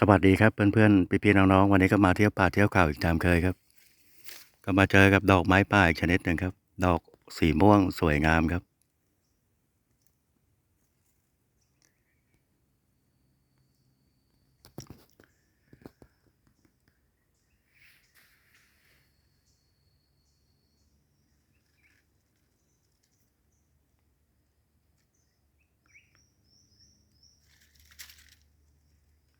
สวัสดีครับเพื่อนๆพี่ๆน้องๆวันนี้ก็มาเที่ยวป่าเที่ยวเขาอีกตามเคยครับ ก็มาเจอกับดอกไม้ป่าอีกชนิดหนึ่งครับ ดอกสีม่วงสวยงามครับ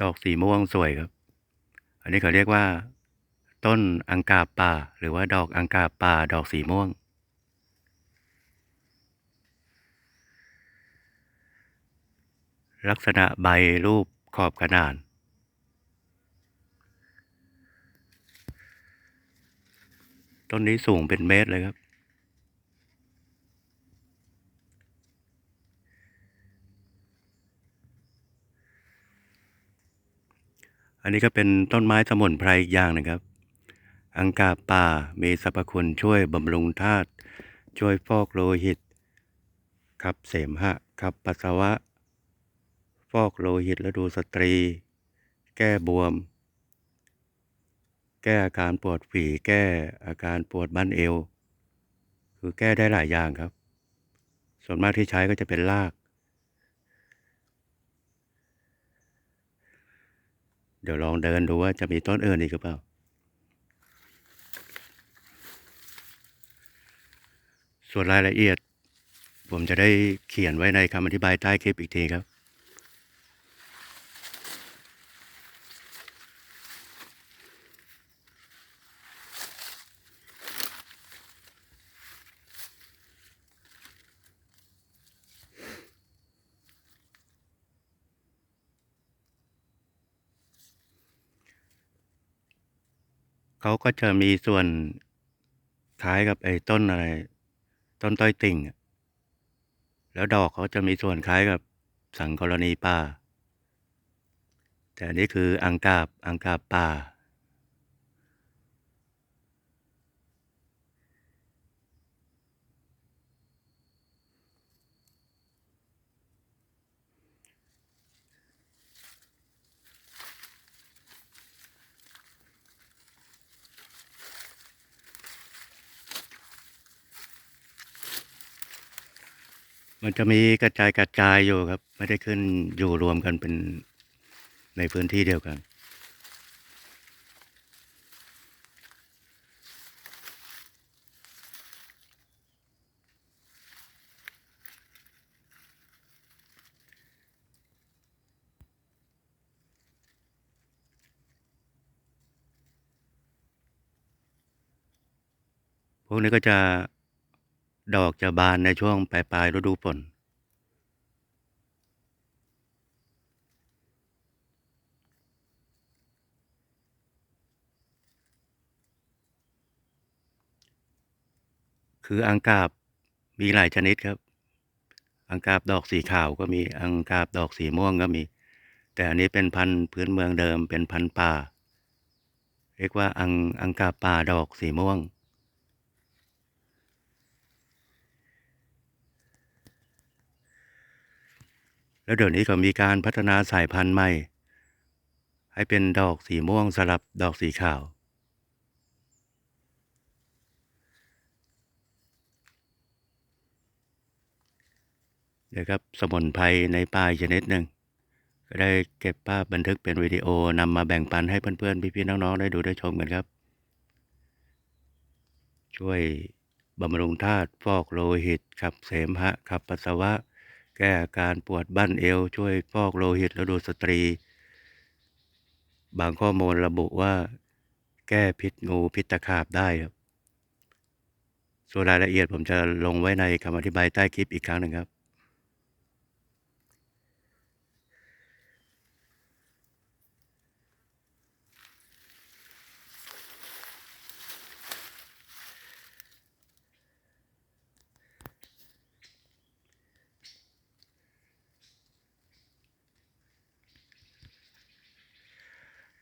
ดอกสีม่วงสวยครับ อันนี้เขาเรียกว่า ต้นอังกาบป่า หรือว่าดอกอังกาบป่าดอกสีม่วง ลักษณะใบรูปขอบกระดานต้นนี้สูงเป็นเมตรเลยครับ อันนี้ก็เป็นต้นไม้สมุนไพรอีกอย่างหนึงครับ อังกาป่ามีสรรพคุณช่วยบำรุงธาตุช่วยฟอกโลหิต ขับเสมหะ ขับปัสสาวะ ฟอกโลหิตและดูสตรี แก้บวม แก้อาการปวดฝีแก้อาการปวดบั้นเอว คือแก้ได้หลายอย่างครับ ส่วนมากที่ใช้ก็จะเป็นราก ดี๋ยวลองเดินดูว่าจะมีต้นอื่นอีกหรือเปล่า ส่วนรายละเอียด ผมจะได้เขียนไว้ในคำอธิบายใต้คลิปอีกทีครับ เขาก็จะมีส่วนคล้ายกับไอ้ต้นอะไร ต้นต้อยติ่ง แล้วดอกเขาจะมีส่วนคล้ายกับสังกรณีป่า แต่อันนี้คืออังกาบอังกาบป่า มันจะมีกระจายกระจายอยู่ครับ ไม่ได้ขึ้นอยู่รวมกันเป็นในพื้นที่เดียวกัน พวกนี้ก็จะ ดอกจะบานในช่วงปลายปลายฤดูฝน คืออังกาบมีหลายชนิดครับ อังกาบดอกสีขาวก็มีอังกาบดอกสีม่วงก็มี แต่อันนี้เป็นพันธุ์พื้นเมืองเดิมเป็นพันธุ์ป่า เรียกว่าอังอังกาบป่าดอกสีม่วง แล้วเดี๋ยวนี้ก็มีการพัฒนาสายพันธุ์ใหม่ ให้เป็นดอกสีม่วงสลับดอกสีขาว เดี๋ยวครับสมุนไพรในป่าชนิดหนึ่ง ก็ได้เก็บภาพบันทึกเป็นวิดีโอนำมาแบ่งปันให้เพื่อนๆ พี่ๆ น้องๆ ได้ดูได้ชมกันครับ ช่วยบำรุงธาตุฟอกโลหิตขับเสมหะขับปัสสาวะ แก้อาการปวดบั้นเอว ช่วยฟอกโลหิตและดูสตรี บางข้อมูลระบุว่า แก้พิษงูพิษตะขาบได้ครับส่วนรายละเอียดผมจะลงไว้ในคำอธิบายใต้คลิปอีกครั้งหนึ่งครับ